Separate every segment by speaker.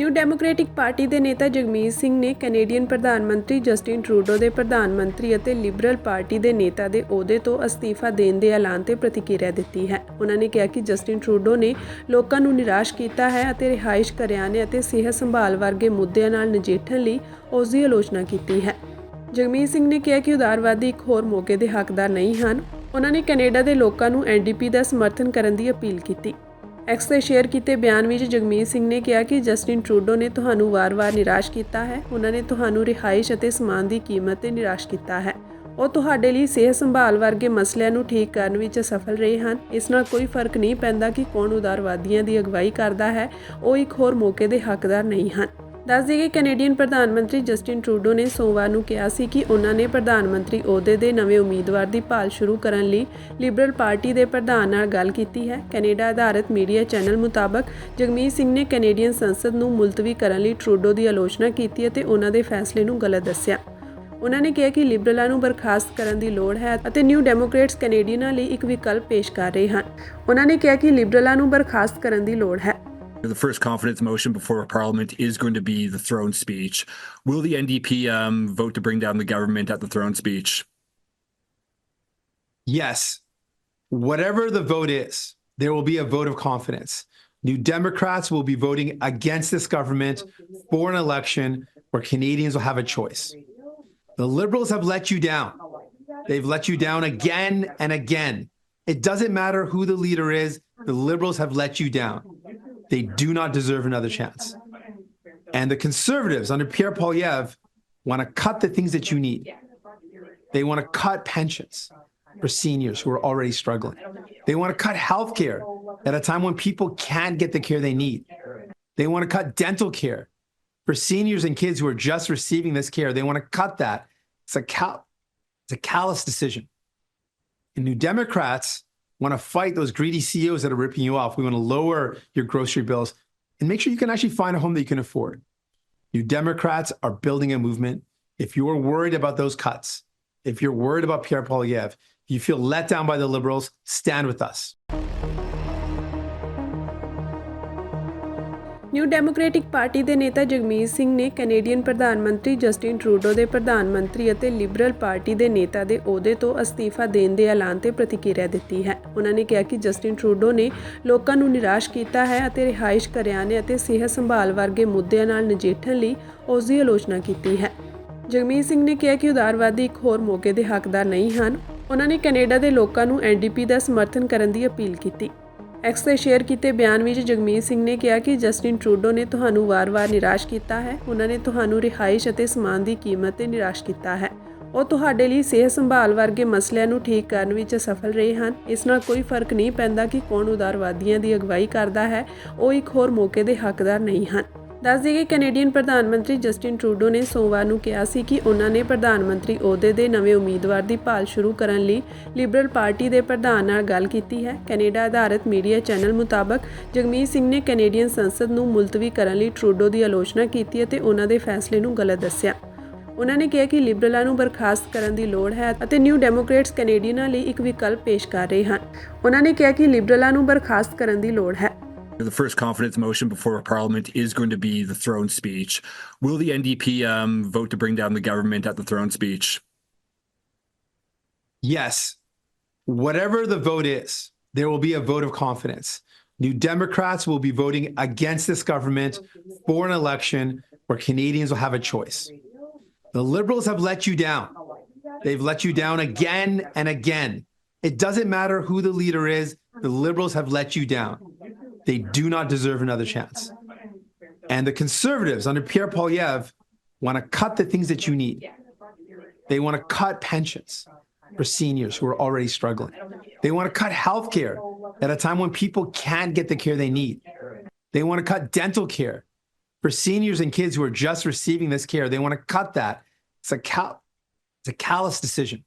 Speaker 1: New democratic party ਦੇ ਨੇਤਾ ਜਗਮੀਤ ਸਿੰਘ ਨੇ ਕੈਨੇਡੀਅਨ ਪ੍ਰਧਾਨ ਮੰਤਰੀ ਜਸਟਿਨ ਟਰੂਡੋ ਦੇ ਪ੍ਰਧਾਨ ਮੰਤਰੀ ਅਤੇ ਲਿਬਰਲ ਪਾਰਟੀ ਦੇ ਨੇਤਾ ਦੇ ਅਹੁਦੇ ਤੋਂ ਅਸਤੀਫਾ ਦੇਣ ਦੇ ਐਲਾਨ ਤੇ ਪ੍ਰਤੀਕਿਰਿਆ ਦਿੱਤੀ ਹੈ। ਉਹਨਾਂ ਨੇ ਕਿਹਾ ਕਿ ਜਸਟਿਨ ਟਰੂਡੋ ਨੇ ਲੋਕਾਂ ਨੂੰ ਨਿਰਾਸ਼ ਕੀਤਾ ਹੈ ਅਤੇ ਰਿਹਾਇਸ਼ ਕਰਿਆਨੇ ਅਤੇ ਸਿਹਤ ਸੰਭਾਲ ਵਰਗੇ ਮੁੱਦਿਆਂ ਨਾਲ ਨਜਿੱਠਣ ਲਈ ਉਸ ਦੀ ਆਲੋਚਨਾ ਕੀਤੀ ਹੈ। ਜਗਮੀਤ ਸਿੰਘ ਨੇ ਕਿਹਾ ਕਿ ਉਦਾਰਵਾਦੀ ਇੱਕ ਹੋਰ ਮੌਕੇ ਦੇ ਹੱਕਦਾਰ ਨਹੀਂ ਹਨ। ਉਹਨਾਂ ਨੇ ਕੈਨੇਡਾ ਦੇ ਲੋਕਾਂ ਨੂੰ ਐਨਡੀਪੀ ਦਾ ਸਮਰਥਨ ਕਰਨ ਦੀ ਅਪੀਲ ਕੀਤੀ। ਐਕਸ ਤੇ ਸ਼ੇਅਰ ਕੀਤੇ ਬਿਆਨ ਵਿੱਚ ਜਗਮੀਤ ਸਿੰਘ ਨੇ ਕਿਹਾ ਕਿ ਜਸਟਿਨ ਟਰੂਡੋ ਨੇ ਤੁਹਾਨੂੰ ਵਾਰ-ਵਾਰ ਨਿਰਾਸ਼ ਕੀਤਾ ਹੈ। ਉਹਨਾਂ ਨੇ ਤੁਹਾਨੂੰ ਰਿਹਾਇਸ਼ ਅਤੇ ਸਮਾਨ ਦੀ ਕੀਮਤ ਤੇ ਨਿਰਾਸ਼ ਕੀਤਾ ਹੈ। ਉਹ ਤੁਹਾਡੇ ਲਈ ਸਿਹਤ ਸੰਭਾਲ ਵਰਗੇ ਮਸਲਿਆਂ ਨੂੰ ਠੀਕ ਕਰਨ ਵਿੱਚ ਸਫਲ ਰਹੇ ਹਨ। ਇਸ ਨਾਲ ਕੋਈ ਫ਼ਰਕ ਨਹੀਂ ਪੈਂਦਾ ਕਿ ਕੌਣ ਉਦਾਰਵਾਦੀਆਂ ਦੀ ਅਗਵਾਈ ਕਰਦਾ ਹੈ। ਉਹ ਇੱਕ ਹੋਰ ਮੌਕੇ ਦੇ ਹੱਕਦਾਰ ਨਹੀਂ ਹਨ। ਦੱਸ ਦਈਏ ਕਿ ਕੈਨੇਡੀਅਨ ਪ੍ਰਧਾਨ ਮੰਤਰੀ ਜਸਟਿਨ ਟਰੂਡੋ ਨੇ ਸੋਮਵਾਰ ਨੂੰ ਕਿਹਾ ਸੀ ਕਿ ਉਹਨਾਂ ਨੇ ਪ੍ਰਧਾਨ ਮੰਤਰੀ ਅਹੁਦੇ ਦੇ ਨਵੇਂ ਉਮੀਦਵਾਰ ਦੀ ਭਾਲ ਸ਼ੁਰੂ ਕਰਨ ਲਈ ਲਿਬਰਲ ਪਾਰਟੀ ਦੇ ਪ੍ਰਧਾਨ ਨਾਲ ਗੱਲ ਕੀਤੀ ਹੈ। ਕੈਨੇਡਾ ਆਧਾਰਿਤ ਮੀਡੀਆ ਚੈਨਲ ਮੁਤਾਬਕ ਜਗਮੀਤ ਸਿੰਘ ਨੇ ਕੈਨੇਡੀਅਨ ਸੰਸਦ ਨੂੰ ਮੁਲਤਵੀ ਕਰਨ ਲਈ ਟਰੂਡੋ ਦੀ ਆਲੋਚਨਾ ਕੀਤੀ ਅਤੇ ਉਹਨਾਂ ਦੇ ਫੈਸਲੇ ਨੂੰ ਗਲਤ ਦੱਸਿਆ। ਉਹਨਾਂ ਨੇ ਕਿਹਾ ਕਿ ਲਿਬਰਲਾਂ ਨੂੰ ਬਰਖਾਸਤ ਕਰਨ ਦੀ ਲੋੜ ਹੈ ਅਤੇ ਨਿਊ ਡੈਮੋਕ੍ਰੇਟਸ ਕੈਨੇਡੀਅਨਾਂ ਲਈ ਇੱਕ ਵਿਕਲਪ ਪੇਸ਼ ਕਰ ਰਹੇ ਹਨ। ਉਹਨਾਂ ਨੇ ਕਿਹਾ ਕਿ ਲਿਬਰਲਾਂ ਨੂੰ ਬਰਖਾਸਤ ਕਰਨ ਦੀ ਲੋੜ ਹੈ।
Speaker 2: The first confidence motion before Parliament is going to be the throne speech. Will the NDP um, vote to bring down the government at the throne speech?
Speaker 3: Yes. Whatever the vote is, there will be a vote of confidence. New Democrats will be voting against this government for an election where Canadians will have a choice. The Liberals have let you down. They've let you down again and again. It doesn't matter who the leader is, the Liberals have let you down. They do not deserve another chance. And the Conservatives under Pierre Polyev want to cut the things that you need. They want to cut pensions for seniors who are already struggling. They want to cut health care at a time when people can't get the care they need. They want to cut dental care for seniors and kids who are just receiving this care. They want to cut that. It's a, cal- it's a callous decision. And New Democrats want to fight those greedy CEOs that are ripping you off. We want to lower your grocery bills and make sure you can actually find a home that you can afford. You Democrats are building a movement. If you're worried about those cuts, if you're worried about Pierre Polyev, if you feel let down by the liberals, stand with us.
Speaker 1: New democratic party ਦੇ ਨੇਤਾ ਜਗਮੀਤ ਸਿੰਘ ਨੇ Canadian ਪ੍ਰਧਾਨ ਮੰਤਰੀ Justin Trudeau ਦੇ ਪ੍ਰਧਾਨ ਮੰਤਰੀ ਅਤੇ Liberal party ਦੇ ਨੇਤਾ ਦੇ ਅਹੁਦੇ ਤੋਂ ਅਸਤੀਫਾ ਦੇਣ ਦੇ ਐਲਾਨ ਤੇ ਪ੍ਰਤੀਕਿਰਿਆ ਦਿੱਤੀ ਹੈ। ਉਹਨਾਂ ਨੇ ਕਿਹਾ ਕਿ ਜਸਟਿਨ ਟਰੂਡੋ ਨੇ ਲੋਕਾਂ ਨੂੰ ਨਿਰਾਸ਼ ਕੀਤਾ ਹੈ ਅਤੇ ਰਿਹਾਇਸ਼ ਕਰਿਆਨੇ ਅਤੇ ਸਿਹਤ ਸੰਭਾਲ ਵਰਗੇ ਮੁੱਦਿਆਂ ਨਾਲ ਨਜਿੱਠਣ ਲਈ ਉਸ ਦੀ ਆਲੋਚਨਾ ਕੀਤੀ ਹੈ। ਜਗਮੀਤ ਸਿੰਘ ਨੇ ਕਿਹਾ ਕਿ ਉਦਾਰਵਾਦੀ ਇੱਕ ਹੋਰ ਮੌਕੇ ਦੇ ਹੱਕਦਾਰ ਨਹੀਂ ਹਨ। ਉਹਨਾਂ ਨੇ ਕੈਨੇਡਾ ਦੇ ਲੋਕਾਂ ਨੂੰ ਐਨਡੀਪੀ ਦਾ ਸਮਰਥਨ ਕਰਨ ਦੀ ਅਪੀਲ ਕੀਤੀ। ਐਕਸ ਤੇ ਸ਼ੇਅਰ ਕੀਤੇ ਬਿਆਨ ਵਿੱਚ ਜਗਮੀਤ ਸਿੰਘ ਨੇ ਕਿਹਾ ਕਿ ਜਸਟਿਨ ਟਰੂਡੋ ਨੇ ਤੁਹਾਨੂੰ ਵਾਰ-ਵਾਰ ਨਿਰਾਸ਼ ਕੀਤਾ ਹੈ। ਉਹਨਾਂ ਨੇ ਤੁਹਾਨੂੰ ਰਿਹਾਇਸ਼ ਅਤੇ ਸਮਾਨ ਦੀ ਕੀਮਤ ਤੇ ਨਿਰਾਸ਼ ਕੀਤਾ ਹੈ। ਉਹ ਤੁਹਾਡੇ ਲਈ ਸਿਹਤ ਸੰਭਾਲ ਵਰਗੇ ਮਸਲਿਆਂ ਨੂੰ ਠੀਕ ਕਰਨ ਵਿੱਚ ਸਫਲ ਰਹੇ ਹਨ। ਇਸ ਨਾਲ ਕੋਈ ਫ਼ਰਕ ਨਹੀਂ ਪੈਂਦਾ ਕਿ ਕੌਣ ਉਦਾਰਵਾਦੀਆਂ ਦੀ ਅਗਵਾਈ ਕਰਦਾ ਹੈ। ਉਹ ਇੱਕ ਹੋਰ ਮੌਕੇ ਦੇ ਹੱਕਦਾਰ ਨਹੀਂ ਹਨ। ਦੱਸ ਦਈਏ ਕਿ ਕੈਨੇਡੀਅਨ ਪ੍ਰਧਾਨ ਮੰਤਰੀ ਜਸਟਿਨ ਟਰੂਡੋ ਨੇ ਸੋਮਵਾਰ ਨੂੰ ਕਿਹਾ ਸੀ ਕਿ ਉਹਨਾਂ ਨੇ ਪ੍ਰਧਾਨ ਮੰਤਰੀ ਅਹੁਦੇ ਦੇ ਨਵੇਂ ਉਮੀਦਵਾਰ ਦੀ ਭਾਲ ਸ਼ੁਰੂ ਕਰਨ ਲਈ ਲਿਬਰਲ ਪਾਰਟੀ ਦੇ ਪ੍ਰਧਾਨ ਨਾਲ ਗੱਲ ਕੀਤੀ ਹੈ। ਕੈਨੇਡਾ ਆਧਾਰਿਤ ਮੀਡੀਆ ਚੈਨਲ ਮੁਤਾਬਕ, ਜਗਮੀਤ ਸਿੰਘ ਨੇ ਕੈਨੇਡੀਅਨ ਸੰਸਦ ਨੂੰ ਮੁਲਤਵੀ ਕਰਨ ਲਈ ਟਰੂਡੋ ਦੀ ਆਲੋਚਨਾ ਕੀਤੀ ਅਤੇ ਉਹਨਾਂ ਦੇ ਫੈਸਲੇ ਨੂੰ ਗਲਤ ਦੱਸਿਆ। ਉਹਨਾਂ ਨੇ ਕਿਹਾ ਕਿ ਲਿਬਰਲਾਂ ਨੂੰ ਬਰਖਾਸਤ ਕਰਨ ਦੀ ਲੋੜ ਹੈ ਅਤੇ ਨਿਊ ਡੈਮੋਕ੍ਰੇਟਸ ਕੈਨੇਡੀਅਨਾਂ ਲਈ ਇੱਕ ਵਿਕਲਪ ਪੇਸ਼ ਕਰ ਰਹੇ ਹਨ। ਉਹਨਾਂ ਨੇ ਕਿਹਾ ਕਿ ਲਿਬਰਲਾਂ ਨੂੰ ਬਰਖਾਸਤ ਕਰਨ ਦੀ ਲੋੜ ਹੈ।
Speaker 2: The first confidence motion before Parliament is going to be the throne speech. Will the NDP um, vote to bring down the government at the throne speech?
Speaker 3: Yes. Whatever the vote is, there will be a vote of confidence. New Democrats will be voting against this government for an election where Canadians will have a choice. The Liberals have let you down. They've let you down again and again. It doesn't matter who the leader is, the Liberals have let you down. They do not deserve another chance. And the Conservatives under Pierre Polyev want to cut the things that you need. They want to cut pensions for seniors who are already struggling. They want to cut health care at a time when people can't get the care they need. They want to cut dental care for seniors and kids who are just receiving this care. They want to cut that. It's a, cal- it's a callous decision.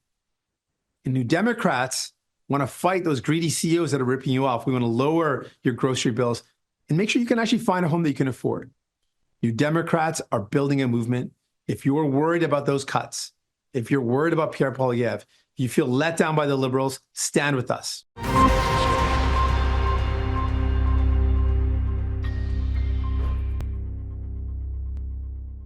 Speaker 3: And New Democrats want to fight those greedy CEOs that are ripping you off. We want to lower your grocery bills and make sure you can actually find a home that you can afford. You Democrats are building a movement. If you're worried about those cuts, if you're worried about Pierre Polyev, if you feel let down by the liberals, stand with us.